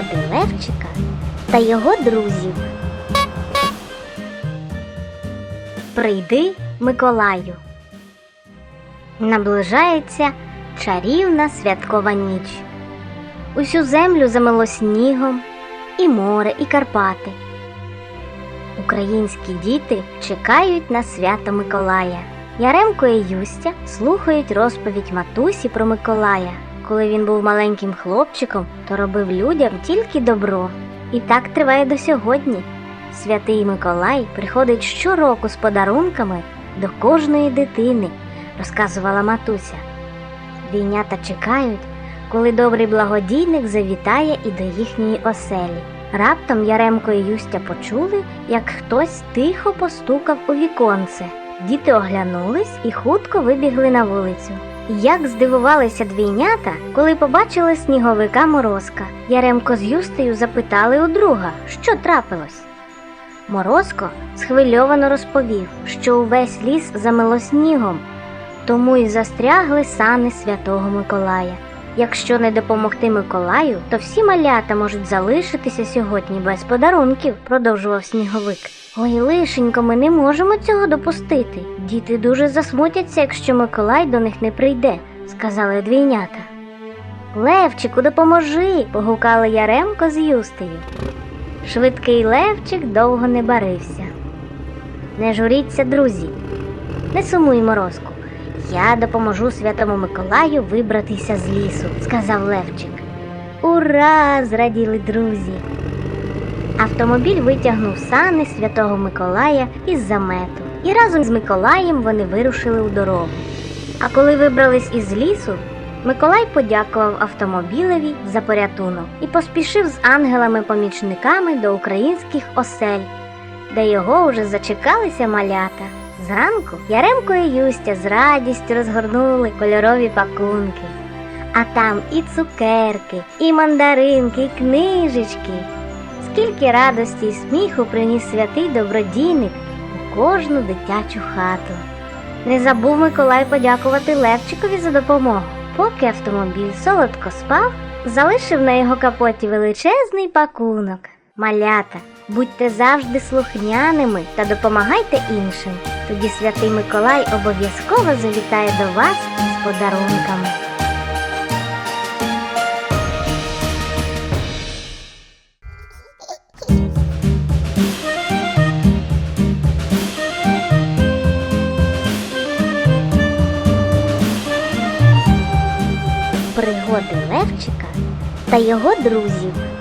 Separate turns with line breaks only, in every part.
Пригоди Левчика та його друзів. Прийди, Миколаю. Наближається чарівна святкова ніч. Усю землю замило снігом, і море, і Карпати. Українські діти чекають на свято Миколая. Яремко і Юстя слухають розповідь матусі про Миколая. Коли він був маленьким хлопчиком, то робив людям тільки добро. І так триває до сьогодні. Святий Миколай приходить щороку з подарунками до кожної дитини, розказувала матуся. Двійнята чекають, коли добрий благодійник завітає і до їхньої оселі. Раптом Яремко і Юстя почули, як хтось тихо постукав у віконце. Діти оглянулись і хутко вибігли на вулицю. Як здивувалися двійнята, коли побачили сніговика морозка. Яремко з Юстею запитали у друга, що трапилось. Морозко схвильовано розповів, що увесь ліс замило снігом, тому й застрягли сани святого Миколая. Якщо не допомогти Миколаю, то всі малята можуть залишитися сьогодні без подарунків, продовжував сніговик. Ой, лишенько, ми не можемо цього допустити. Діти дуже засмутяться, якщо Миколай до них не прийде, сказали двійнята. Левчику, допоможи. погукали Яремко з Юстею. Швидкий Левчик довго не барився. Не журіться, друзі, не сумуй морозку. Я допоможу святому Миколаю вибратися з лісу, сказав Левчик. Ура! зраділи друзі. Автомобіль витягнув сани святого Миколая із замету, і разом з Миколаєм вони вирушили у дорогу. А коли вибрались із лісу, Миколай подякував автомобілеві за порятунок і поспішив з ангелами-помічниками до українських осель, де його вже зачекалися малята. Зранку Яремко і Юстя з радістю розгорнули кольорові пакунки. А там і цукерки, і мандаринки, і книжечки. Скільки радості і сміху приніс святий добродійник у кожну дитячу хату. Не забув Миколай подякувати Левчикові за допомогу. Поки автомобіль солодко спав, залишив на його капоті величезний пакунок. Малята, будьте завжди слухняними та допомагайте іншим. Тоді святий Миколай обов'язково завітає до вас з подарунками. Пригоди Левчика та його друзів.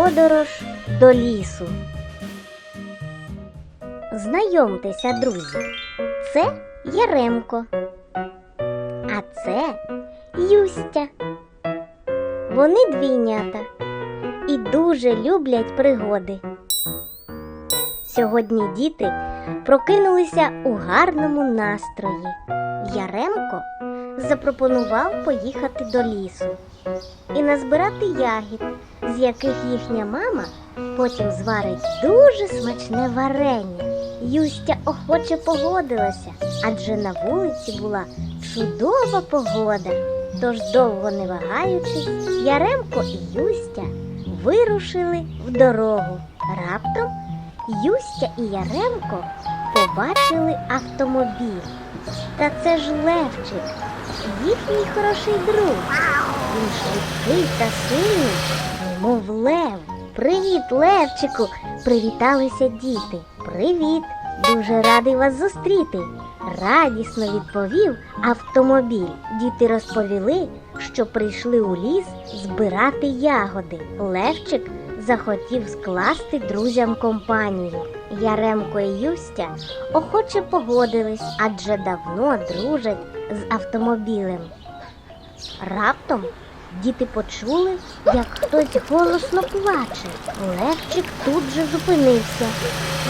Подорож до лісу. Знайомтеся, друзі, це Яремко, а це Юстя. Вони двійнята і дуже люблять пригоди. Сьогодні діти прокинулися у гарному настрої. Яремко запропонував поїхати до лісу і назбирати ягід, яких їхня мама потім зварить дуже смачне варення. Юстя охоче погодилася, адже на вулиці була чудова погода. Тож, довго не вагаючись, Яремко і Юстя вирушили в дорогу. Раптом Юстя і Яремко побачили автомобіль. Та це ж Левчик, їхній хороший друг. Він швидкий та сильний, немов лев. Привіт, Левчику! Привіталися діти. Привіт! Дуже радий вас зустріти. Радісно відповів автомобіль. Діти розповіли, що прийшли у ліс збирати ягоди. Левчик захотів скласти друзям компанію. Яремко і Юстя охоче погодились, адже давно дружать з автомобілем. Раптом діти почули, як хтось голосно плаче. Левчик тут же зупинився.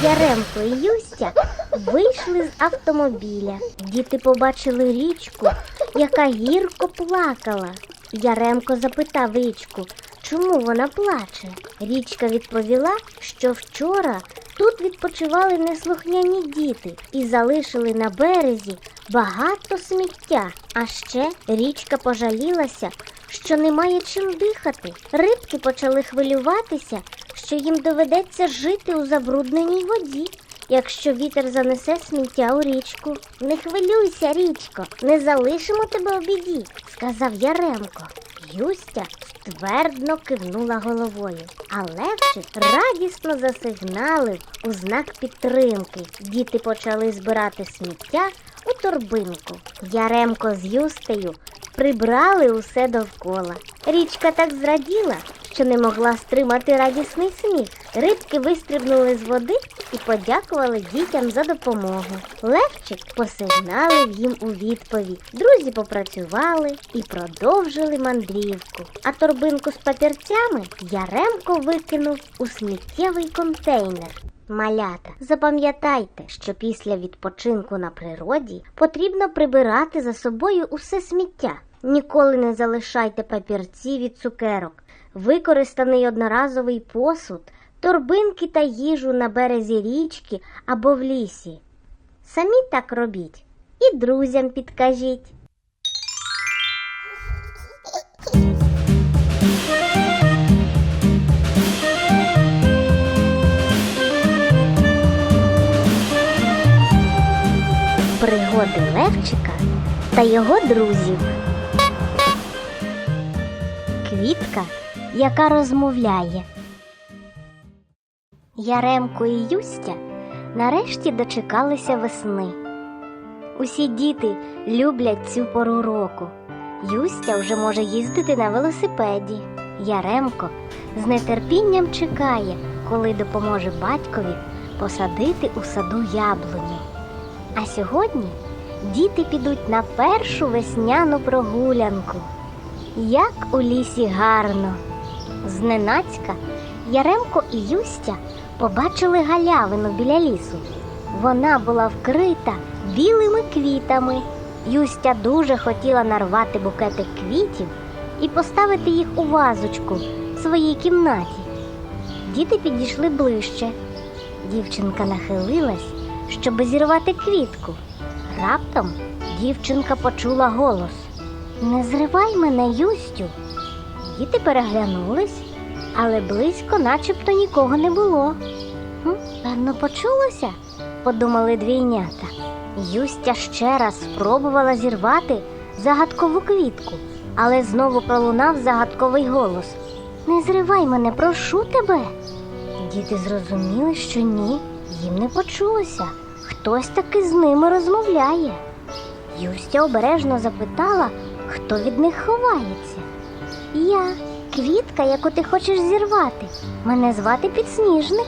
Яремко і Юстя вийшли з автомобіля. Діти побачили річку, яка гірко плакала. Яремко запитав річку, чому вона плаче. Річка відповіла, що вчора тут відпочивали неслухняні діти і залишили на березі багато сміття. А ще річка пожалілася, що немає чим дихати. Рибки почали хвилюватися, що їм доведеться жити у забрудненій воді, якщо вітер занесе сміття у річку. Не хвилюйся, річко, не залишимо тебе у біді, сказав Яремко. Юстя ствердно кивнула головою, а Левчик радісно засигналив у знак підтримки. Діти почали збирати сміття у торбинку. Яремко з Юстею прибрали усе довкола. Річка так зраділа, що не могла стримати радісний сміх. Рибки вистрибнули з води і подякували дітям за допомогу. Левчик посигналив їм у відповідь. Друзі попрацювали і продовжили мандрівку. А торбинку з папірцями Яремко викинув у сміттєвий контейнер. Малята, запам'ятайте, що після відпочинку на природі потрібно прибирати за собою усе сміття. Ніколи не залишайте папірці від цукерок, використаний одноразовий посуд, торбинки та їжу на березі річки або в лісі. Самі так робіть і друзям підкажіть. Пригоди Левчика та його друзів. Квітка, яка розмовляє. Яремко і Юстя нарешті дочекалися весни. Усі діти люблять цю пору року. Юстя вже може їздити на велосипеді. Яремко з нетерпінням чекає, коли допоможе батькові посадити у саду яблуню. А сьогодні діти підуть на першу весняну прогулянку. Як у лісі гарно. Зненацька Яремко і Юстя побачили галявину біля лісу. Вона була вкрита білими квітами. Юстя дуже хотіла нарвати букетик квітів і поставити їх у вазочку в своїй кімнаті. Діти підійшли ближче. Дівчинка нахилилась, щоб зірвати квітку. Раптом дівчинка почула голос. Не зривай мене, Юстю. Діти переглянулись, але близько начебто нікого не було. «Хм, Певно, почулося, подумали двійнята. Юстя ще раз спробувала зірвати загадкову квітку, але знову пролунав загадковий голос. Не зривай мене, прошу тебе. Діти зрозуміли, що ні, їм не почулося. Хтось таки з ними розмовляє. Юстя обережно запитала, хто від них ховається. Я, квітка, яку ти хочеш зірвати. Мене звати підсніжник,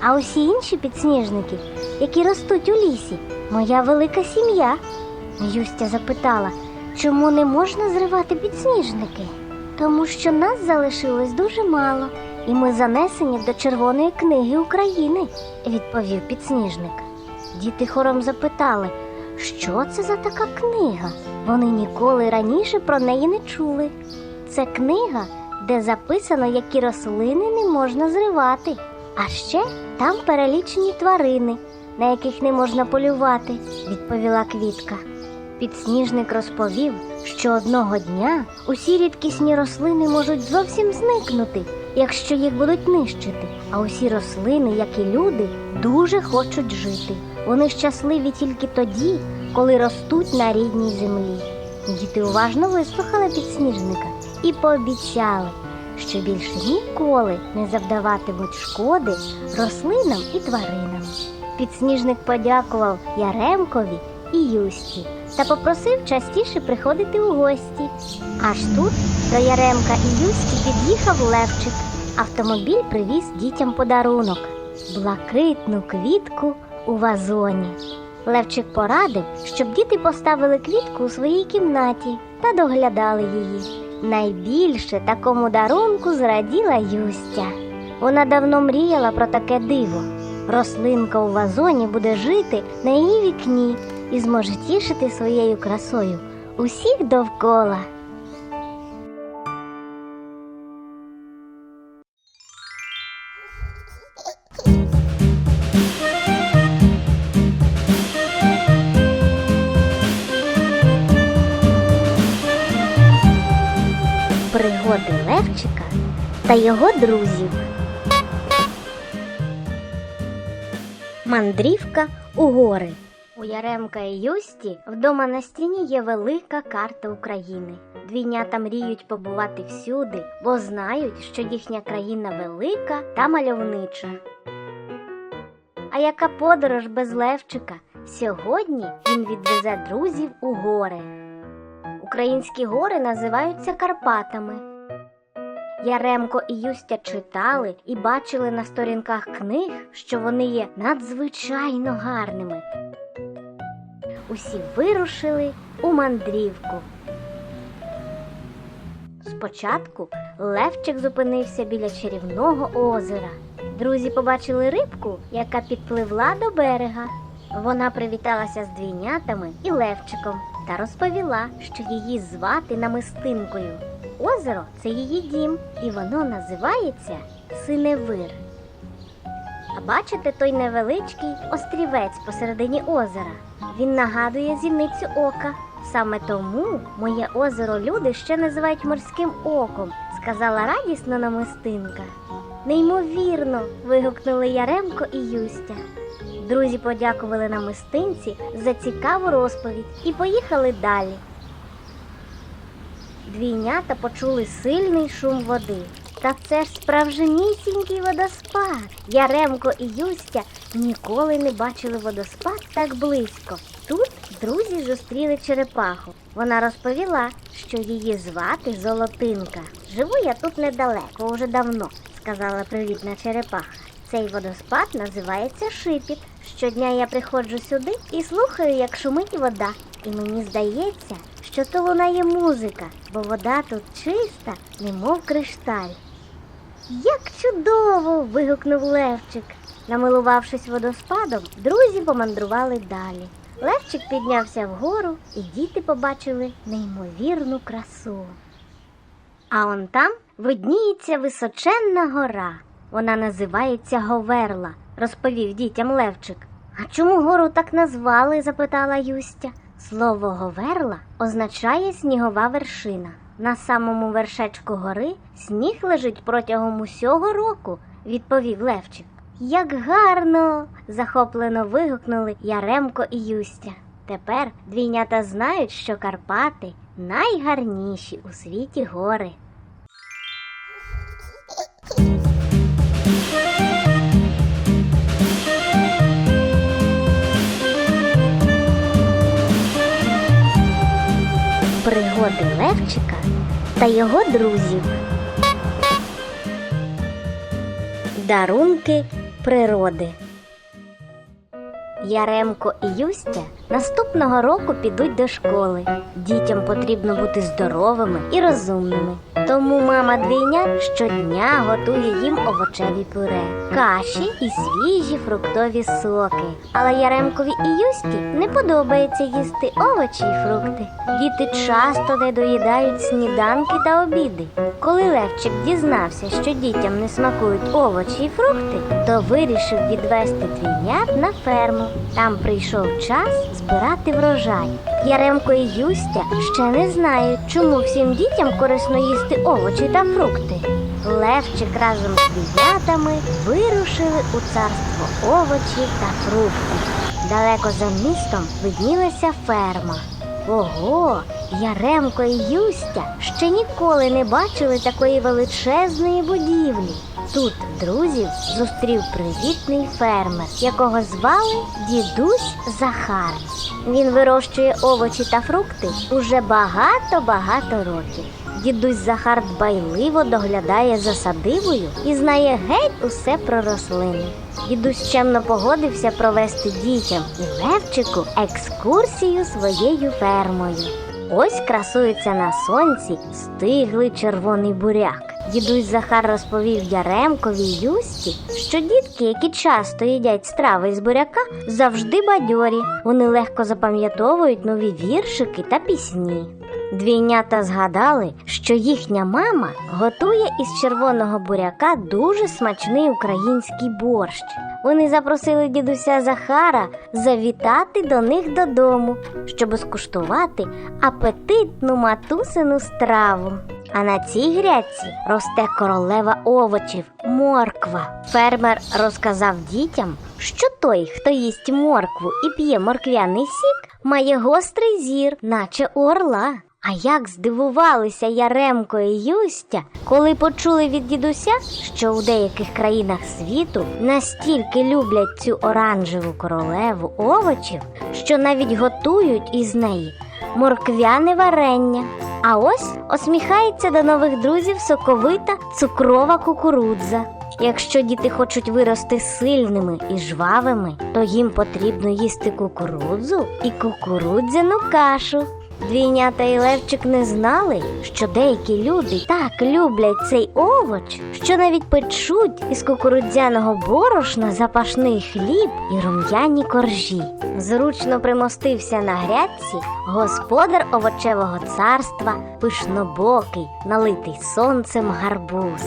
а усі інші підсніжники, які ростуть у лісі, моя велика сім'я. Юстя запитала, чому не можна зривати підсніжники? Тому що нас залишилось дуже мало, і ми занесені до Червоної книги України, відповів підсніжник. Діти хором запитали, що це за така книга? Вони ніколи раніше про неї не чули. Це книга, де записано, які рослини не можна зривати. А ще там перелічені тварини, на яких не можна полювати, відповіла квітка. Підсніжник розповів, що одного дня усі рідкісні рослини можуть зовсім зникнути, якщо їх будуть нищити. А усі рослини, як і люди, дуже хочуть жити. Вони щасливі тільки тоді, коли ростуть на рідній землі. Діти уважно вислухали підсніжника і пообіцяли, що більше ніколи не завдаватимуть шкоди рослинам і тваринам. Підсніжник подякував Яремкові і Юсті та попросив частіше приходити у гості. Аж тут до Яремка і Юсті під'їхав Левчик. Автомобіль привіз дітям подарунок блакитну квітку у вазоні. Левчик порадив, щоб діти поставили квітку у своїй кімнаті та доглядали її. Найбільше такому дарунку зраділа Юстя. Вона давно мріяла про таке диво. Рослинка у вазоні буде жити на її вікні і зможе тішити своєю красою усіх довкола. Пригоди Левчика та його друзів. Мандрівка у гори. Яремка і Юсті вдома на стіні є велика карта України. Двійнята мріють побувати всюди, бо знають, що їхня країна велика та мальовнича. А яка подорож без Левчика? Сьогодні він відвезе друзів у гори. Українські гори називаються Карпатами. Яремко і Юстя читали і бачили на сторінках книг, що вони є надзвичайно гарними. Усі вирушили у мандрівку. Спочатку Левчик зупинився біля чарівного озера. Друзі побачили рибку, яка підпливла до берега. Вона привіталася з двійнятами і Левчиком та розповіла, що її звати намистинкою. Озеро це її дім, і воно називається Синевир. Бачите той невеличкий острівець посередині озера? Він нагадує зіницю ока. Саме тому моє озеро люди ще називають морським оком, сказала радісно намистинка. Неймовірно. вигукнули Яремко і Юстя. Друзі подякували намистинці за цікаву розповідь і поїхали далі. Двійнята почули сильний шум води. Та це ж справжнісінький водоспад. Яремко і Юстя ніколи не бачили водоспад так близько. Тут друзі зустріли черепаху. Вона розповіла, що її звати Золотинка. Живу я тут недалеко, уже давно, сказала привітна черепаха. Цей водоспад називається Шипіт. Щодня я приходжу сюди і слухаю, як шумить вода. І мені здається, що то лунає музика, бо вода тут чиста, немов кришталь. Як чудово! вигукнув Левчик. Намилувавшись водоспадом, друзі помандрували далі. Левчик піднявся вгору, і діти побачили неймовірну красу. А он там видніється височенна гора. Вона називається Говерла, розповів дітям Левчик. А чому гору так назвали? запитала Юстя. Слово Говерла означає снігова вершина. На самому вершечку гори сніг лежить протягом усього року, відповів Левчик. Як гарно. захоплено вигукнули Яремко і Юстя. Тепер двійнята знають, що Карпати найгарніші у світі гори. Пригоди Левчика та його друзів. Дарунки природи. Яремко і Юстя наступного року підуть до школи. Дітям потрібно бути здоровими і розумними. Тому мама двійня щодня готує їм овочеві пюре, каші і свіжі фруктові соки. Але Яремкові і Юсті не подобається їсти овочі і фрукти. Діти часто не доїдають сніданки та обіди. Коли Левчик дізнався, що дітям не смакують овочі і фрукти, то вирішив відвести двійнят на ферму. Там прийшов час збирати врожай. Яремко і Юстя ще не знають, чому всім дітям корисно їсти овочі та фрукти. Левчик разом з двійнятами вирушили у царство овочів та фруктів. Далеко за містом виднілася ферма. Ого, Яремко і Юстя ще ніколи не бачили такої величезної будівлі. Тут друзів зустрів привітний фермер, якого звали дідусь Захар. Він вирощує овочі та фрукти уже багато-багато років. Дідусь Захар дбайливо доглядає за садибою і знає геть усе про рослини. Дідусь чемно погодився провести дітям і Левчику екскурсію своєю фермою. Ось красується на сонці стиглий червоний буряк. Дідусь Захар розповів Яремкові й Юсті, що дітки, які часто їдять страви з буряка, завжди бадьорі. Вони легко запам'ятовують нові віршики та пісні. Двійнята згадали, що їхня мама готує із червоного буряка дуже смачний український борщ. Вони запросили дідуся Захара завітати до них додому, щоб скуштувати апетитну матусину страву. А на цій грядці росте королева овочів морква. Фермер розказав дітям, що той, хто їсть моркву і п'є морквяний сік, має гострий зір, наче у орла. А як здивувалися Яремко і Юстя, коли почули від дідуся, що у деяких країнах світу настільки люблять цю оранжеву королеву овочів, що навіть готують із неї морквяне варення. А ось осміхається до нових друзів соковита цукрова кукурудза. Якщо діти хочуть вирости сильними і жвавими, то їм потрібно їсти кукурудзу і кукурудзяну кашу. Двійнята і Левчик не знали, що деякі люди так люблять цей овоч, що навіть печуть із кукурудзяного борошна запашний хліб і рум'яні коржі. Зручно примостився на грядці господар овочевого царства, пишнобокий, налитий сонцем гарбуз.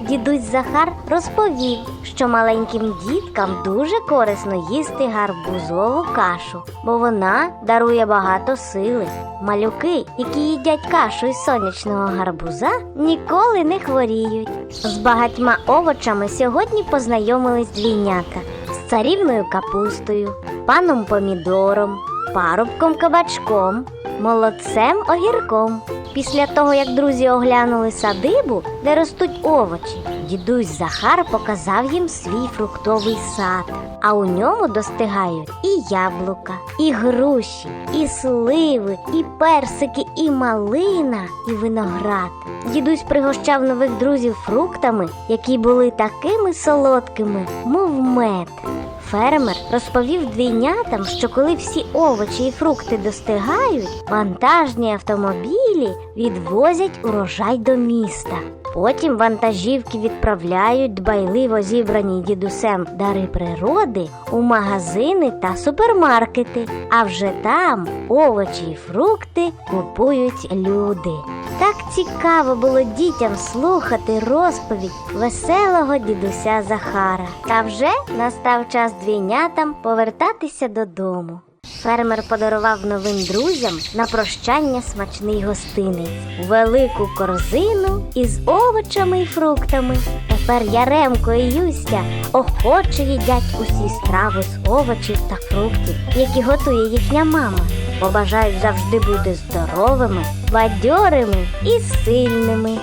Дідусь Захар розповів, що маленьким діткам дуже корисно їсти гарбузову кашу, бо вона дарує багато сили. Малюки, які їдять кашу із сонячного гарбуза, ніколи не хворіють. З багатьма овочами сьогодні познайомились двійнята з царівною капустою, паном помідором, парубком кабачком, молодцем огірком. Після того, як друзі оглянули садибу, де ростуть овочі, дідусь Захар показав їм свій фруктовий сад. А у ньому достигають і яблука, і груші, і сливи, і персики, і малина, і виноград. Дідусь пригощав нових друзів фруктами, які були такими солодкими, мов мед. Фермер розповів двійнятам, що коли всі овочі і фрукти достигають, вантажні автомобілі відвозять урожай до міста. Потім вантажівки відправляють дбайливо зібрані дідусем дари природи у магазини та супермаркети. А вже там овочі і фрукти купують люди. Так цікаво було дітям слухати розповідь веселого дідуся Захара. Та вже настав час двійнятам повертатися додому. Фермер подарував новим друзям на прощання смачний гостинець, велику корзину із овочами і фруктами. Тепер Яремко і Юстя охоче їдять усі страви з овочів та фруктів, які готує їхня мама. Побажають завжди бути здоровими, бадьорими і сильними.